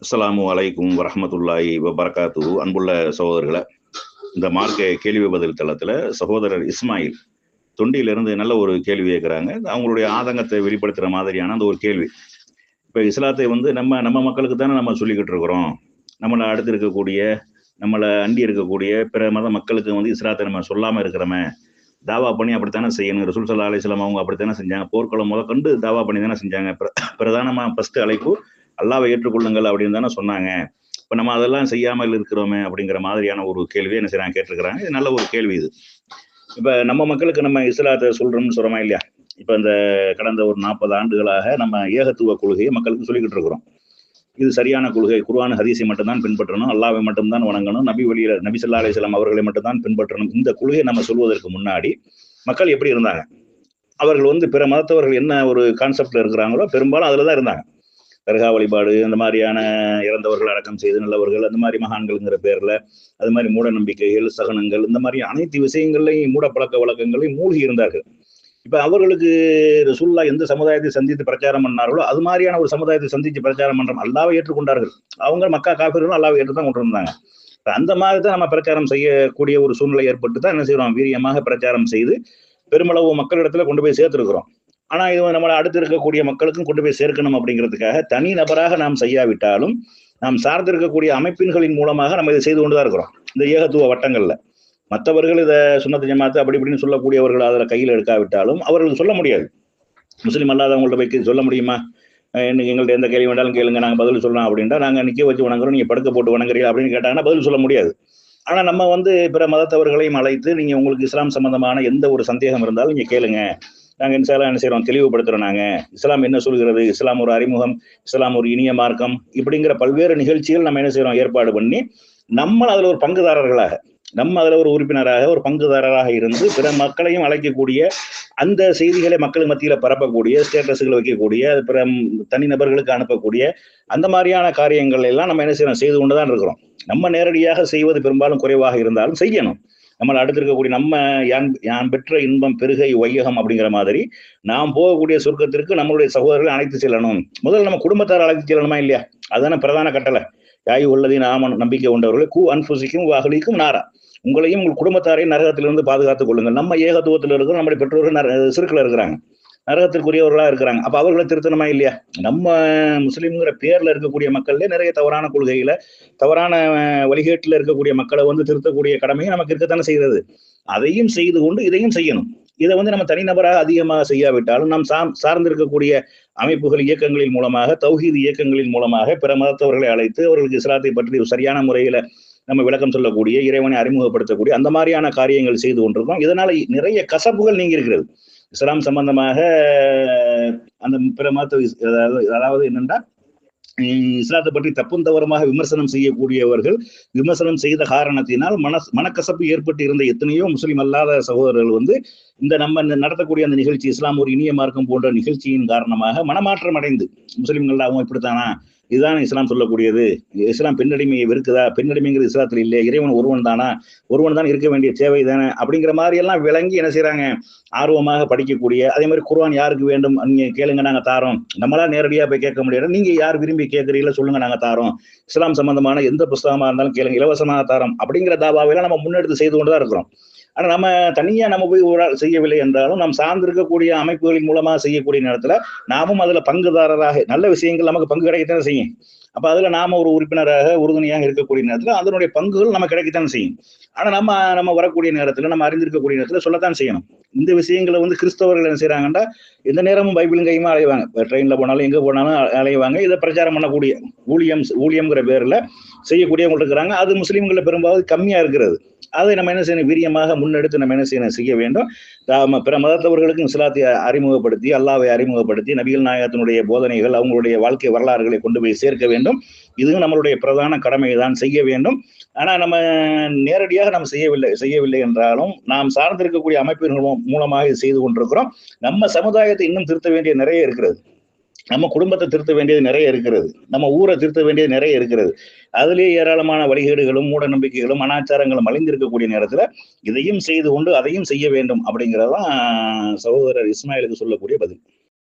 அஸ்லாமு அலைக்கும் வரஹமத்துல்லாஹி வபரகாத்து அன்புள்ள சகோதரர்களை இந்த மார்க்க கேள்வி பதில் தளத்தில் சகோதரர் இஸ்மாயில் தொண்டியிலிருந்து நல்ல ஒரு கேள்வி கேட்குறாங்க. அவங்களுடைய ஆதங்கத்தை வெளிப்படுத்துகிற மாதிரியான அந்த ஒரு கேள்வி. இப்போ இஸ்லாத்தை வந்து நம்ம நம்ம மக்களுக்கு தானே நம்ம சொல்லிக்கிட்டு இருக்கிறோம். நம்மளை அடுத்து இருக்கக்கூடிய நம்மளை அண்டி இருக்கக்கூடிய பிற மத மக்களுக்கு வந்து இஸ்லாத்தை நம்ம சொல்லாமல் இருக்கிறோமே. தாவா பண்ணி அப்படித்தானே செய்யணும். ரசூல் சல்லா அலிஸ்லாம் அவங்க அப்படித்தானே செஞ்சாங்க. போர்க்களம் முதல் கண்டு தாவா பண்ணி தானே செஞ்சாங்க. பிர- ஃபஸ்ட்டு அழைப்பு அல்லாவை ஏற்றுக்கொள்ளுங்கள் அப்படின்னு தானே சொன்னாங்க. இப்போ நம்ம அதெல்லாம் செய்யாமல் இருக்கிறோமே அப்படிங்கிற மாதிரியான ஒரு கேள்வி என்ன செய்யறாங்க கேட்டிருக்கிறாங்க. இது நல்ல ஒரு கேள்வி இது. இப்போ நம்ம மக்களுக்கு நம்ம இஸ்லாத்தை சொல்றோம்னு சொல்றோமா இல்லையா? இப்போ இந்த கடந்த ஒரு நாற்பது ஆண்டுகளாக நம்ம ஏகத்துவ கொள்கையை மக்களுக்கு சொல்லிக்கிட்டு இருக்கிறோம். இது சரியான கொள்கை. குர்ஆன் ஹதீஸை மட்டும்தான் பின்பற்றணும். அல்லாவை மட்டும்தான் வணங்கணும். நபி வழியில நபி சல்லா அலிஸ்லாம் அவர்களை மட்டும்தான் பின்பற்றணும். இந்த கொள்கையை நம்ம சொல்வதற்கு முன்னாடி மக்கள் எப்படி இருந்தாங்க? அவர்கள் வந்து பிற மதத்தவர்கள் என்ன ஒரு கான்செப்ட்ல இருக்கிறாங்களோ பெரும்பாலும் அதில் தான் இருந்தாங்க. தர்கா வழிபாடு அந்த மாதிரியான இறந்தவர்கள் அடக்கம் செய்து நல்லவர்கள் அந்த மாதிரி மகான்கள்ங்கிற பேர்ல அது மாதிரி மூட நம்பிக்கைகள் சகனங்கள் இந்த மாதிரி அனைத்து விஷயங்கள்லையும் மூட பழக்க வழக்கங்களையும் மூழ்கி இருந்தார்கள். இப்ப அவர்களுக்கு ரசூல்லா எந்த சமுதாயத்தை சந்தித்து பிரச்சாரம் பண்ணார்களோ அது மாதிரியான ஒரு சமுதாயத்தை சந்தித்து பிரச்சாரம் பண்றோம் அல்லாவை ஏற்றுக்கொண்டார்கள். அவங்க மக்கா காப்பீர்களும் அல்லாவை ஏற்று தான் கொண்டு வந்தாங்க அந்த மாதிரி தான் நம்ம பிரச்சாரம் செய்யக்கூடிய ஒரு சூழ்நிலை ஏற்பட்டு தான் என்ன செய்யறோம்? வீரியமாக பிரச்சாரம் செய்து பெருமளவு மக்களிடத்துல கொண்டு போய் சேர்த்திருக்கிறோம். ஆனா இது நம்மளை அடுத்து இருக்கக்கூடிய மக்களுக்கும் கொண்டு போய் சேர்க்கணும் அப்படிங்கிறதுக்காக தனி நபராக நாம் செய்யாவிட்டாலும் நாம் சார்ந்திருக்கக்கூடிய அமைப்பின்களின் மூலமாக நம்ம இதை செய்து கொண்டுதான் இருக்கிறோம். இந்த ஏகத்துவ வட்டங்கள்ல. மற்றவர்கள் இதை சுண்ணத்து ஜமாத்து அப்படி இப்படின்னு சொல்லக்கூடியவர்கள் அதில் கையில் எடுக்காவிட்டாலும் அவர்கள் சொல்ல முடியாது. முஸ்லீம் அல்லாதவங்கள்ட்ட போய் சொல்ல முடியுமா? இன்னைக்கு எங்கள்ட்ட எந்த கேள்வி வேண்டாலும் கேளுங்க நாங்கள் பதில் சொல்லலாம் அப்படின்ட்டா நாங்கள் நிற்க வச்சு வணங்குறோம் நீங்கள் படுக்க போட்டு வணங்குறீங்க அப்படின்னு கேட்டாங்கன்னா பதில் சொல்ல முடியாது. ஆனால் நம்ம வந்து பிற மதத்தவர்களையும் அழைத்து நீங்கள் உங்களுக்கு இஸ்லாம் சம்பந்தமான எந்த ஒரு சந்தேகம் இருந்தாலும் நீங்கள் கேளுங்க. நாங்கள் இன்சாலாம் என்ன செய்கிறோம் தெளிவுபடுத்துகிறோம் நாங்கள் இஸ்லாம் என்ன சொல்கிறது? இஸ்லாம் ஒரு அறிமுகம் இஸ்லாம் ஒரு இனிய மார்க்கம். இப்படிங்கிற பல்வேறு நிகழ்ச்சிகள் நம்ம என்ன செய்கிறோம் ஏற்பாடு பண்ணி நம்ம அதில் ஒரு பங்குதாரர்களாக நம்ம அதில் ஒரு உறுப்பினராக ஒரு பங்குதாரராக இருந்து பிற மக்களையும் அழைக்கக்கூடிய அந்த செய்திகளை மக்கள் மத்தியில் பரப்பக்கூடிய ஸ்டேட்டஸுகளை வைக்கக்கூடிய பிற பிற தனிநபர்களுக்கு அனுப்பக்கூடிய அந்த மாதிரியான காரியங்கள் எல்லாம் நம்ம என்ன செய்யணும்? செய்து கொண்டு தான் இருக்கிறோம். நம்ம நேரடியாக செய்வது பெரும்பாலும் குறைவாக இருந்தாலும் செய்யணும். நம்மளை அடுத்து இருக்கக்கூடிய நம்ம யான் யான் பெற்ற இன்பம் பெருகை வையகம் அப்படிங்கிற மாதிரி நாம் போகக்கூடிய சொர்க்கத்திற்கு நம்மளுடைய சகோதரர்களை அழைத்து செல்லணும். முதல்ல நம்ம குடும்பத்தார் அழைத்து செல்லணுமா இல்லையா? அதுதானே பிரதான கட்டளை. யாய் உள்ளதை நாம நம்பிக்கை கொண்டவர்களை கூ அன்புசிக்கும் அகலிக்கும் நாரா. உங்களையும் உங்கள் குடும்பத்தாரையும் நரகத்திலிருந்து பாதுகாத்துக் கொள்ளுங்கள். நம்ம ஏகத்துவத்தில் இருக்கிறோம் நம்முடைய பெற்றோர்கள் நர சிறுக்கில் இருக்கிறாங்க. நரகத்திற்குரியவர்களாக இருக்கிறாங்க. அப்போ அவர்களை திருத்தணுமா இல்லையா? நம்ம முஸ்லீம்ங்கிற பேரில் இருக்கக்கூடிய மக்கள்ல நிறைய தவறான கொள்கையில தவறான வழிகேட்டில் இருக்கக்கூடிய மக்களை வந்து திருத்தக்கூடிய கடமையும் நமக்கு இருக்கத்தானே செய்கிறது. அதையும் செய்து கொண்டு இதையும் செய்யணும். இதை வந்து நம்ம தனிநபராக அதிகமாக செய்யாவிட்டாலும் நாம் சார் சார்ந்திருக்கக்கூடிய அமைப்புகள் இயக்கங்களின் மூலமாக தௌஹீத் இயக்கங்களின் மூலமாக பிற மதத்தவர்களை அழைத்து அவர்களுக்கு இஸ்லாத்தை பற்றி சரியான முறையில நம்ம விளக்கம் சொல்லக்கூடிய இறைவனை அறிமுகப்படுத்தக்கூடிய அந்த மாதிரியான காரியங்கள் செய்து கொண்டிருக்கோம். இதனால நிறைய கசப்புகள் நீங்க இருக்கிறது இஸ்லாம் சம்பந்தமாக அந்த பிற மதத்தை அதாவது என்னென்னா இஸ்லாத்தை பற்றி தப்பும் தவறமாக விமர்சனம் செய்யக்கூடியவர்கள் விமர்சனம் செய்த காரணத்தினால் மன மனக்கசப்பு ஏற்பட்டு இருந்த எத்தனையோ முஸ்லிம் அல்லாத சகோதரர்கள் வந்து இந்த நம்ம இந்த நடத்தக்கூடிய அந்த நிகழ்ச்சி இஸ்லாம் ஒரு இனிய மார்க்கம் போன்ற நிகழ்ச்சியின் காரணமாக மனமாற்றம் அடைந்து முஸ்லிம்கள் அவங்க இப்படித்தானா? இதுதான் இஸ்லாம் சொல்லக்கூடியது. இஸ்லாம் பெண்ணடிமையை வெறுக்குதா? பெண்ணடிமைங்கிறது இஸ்லாத்தில் இல்லை இறைவன் ஒருவன் தானா? ஒருவன் தான் இருக்க வேண்டிய தேவை தானே? அப்படிங்கிற மாதிரி எல்லாம் விளங்கி என்ன செய்யறாங்க ஆர்வமாக படிக்கக்கூடிய அதே மாதிரி குர்வான் யாருக்கு வேண்டும்? நீங்க கேளுங்க நாங்க தாரோம். நம்மளா நேரடியா போய் கேட்க முடியாது நீங்க யார் விரும்பி கேட்கறீங்களோ சொல்லுங்க நாங்க தாரோம். இஸ்லாம் சம்பந்தமான எந்த புஸ்தகமா இருந்தாலும் கேளுங்க. இலவசமாக தாரோம். அப்படிங்கிற தாபாவெல்லாம் நம்ம முன்னெடுத்து செய்து கொண்டு தான் இருக்கிறோம். ஆனால் நம்ம தனியாக நம்ம போய் ஒரு செய்யவில்லை என்றாலும் நாம் சார்ந்திருக்கக்கூடிய அமைப்புகளின் மூலமாக செய்யக்கூடிய நேரத்தில் நாமும் அதில் பங்குதாரராக நல்ல விஷயங்கள் நமக்கு பங்கு கிடைக்கத்தானே செய்யும். அப்போ அதில் நாம ஒரு உறுப்பினராக உறுதுணையாக இருக்கக்கூடிய நேரத்தில் அதனுடைய பங்குகள் நம்ம கிடைக்கத்தான் செய்யும். ஆனால் நம்ம நம்ம வரக்கூடிய நேரத்தில் நம்ம அறிந்திருக்கக்கூடிய நேரத்தில் சொல்லத்தான் செய்யணும். இந்த விஷயங்களை வந்து கிறிஸ்தவர்கள் என்ன செய்யறாங்கன்னா எந்த நேரமும் பைபிளும் கையுமா அலைவாங்க. இப்போ ட்ரெயின்ல போனாலும் எங்க போனாலும் அலைவாங்க. இதை பிரச்சாரம் பண்ணக்கூடிய ஊழியம் ஊழியம்ங்கிற பேர்ல செய்யக்கூடியவங்க இருக்கிறாங்க. அது முஸ்லீம்களை பெரும்பாலும் கம்மியா இருக்கிறது. அதை நம்ம என்ன செய்யணும்? வீரியமாக முன்னெடுத்து நம்ம என்ன செய்யணும்? செய்ய வேண்டும். பிற மதத்தவர்களுக்கும் இஸ்லாத்தை அறிமுகப்படுத்தி அல்லாவை அறிமுகப்படுத்தி நபிகள் நாயகத்தினுடைய போதனைகள் அவங்களுடைய வாழ்க்கை வரலாறுகளை கொண்டு போய் சேர்க்க வேண்டும். இதுவும் நம்மளுடைய பிரதான கடமை தான் செய்ய வேண்டும். ஆனா நம்ம நேரடியாக நாம் செய்யவில்லை செய்யவில்லை என்றாலும் நாம் சார்ந்திருக்கக்கூடிய அமைப்பின் மூலமாக இது செய்து கொண்டிருக்கிறோம். நம்ம சமுதாயத்தை இன்னும் திருத்த வேண்டிய நிறைய இருக்கிறது. நம்ம குடும்பத்தை திருத்த வேண்டியது நிறைய இருக்கிறது. நம்ம ஊரை திருத்த வேண்டியது நிறைய இருக்கிறது. அதுலேயே ஏராளமான வழிகேடுகளும் மூட நம்பிக்கைகளும் அனாச்சாரங்களும் அழிந்திருக்கக்கூடிய நேரத்துல இதையும் செய்து கொண்டு அதையும் செய்ய வேண்டும் அப்படிங்கிறதான் சகோதரர் இஸ்மாயிலுக்கு சொல்லக்கூடிய பதில்.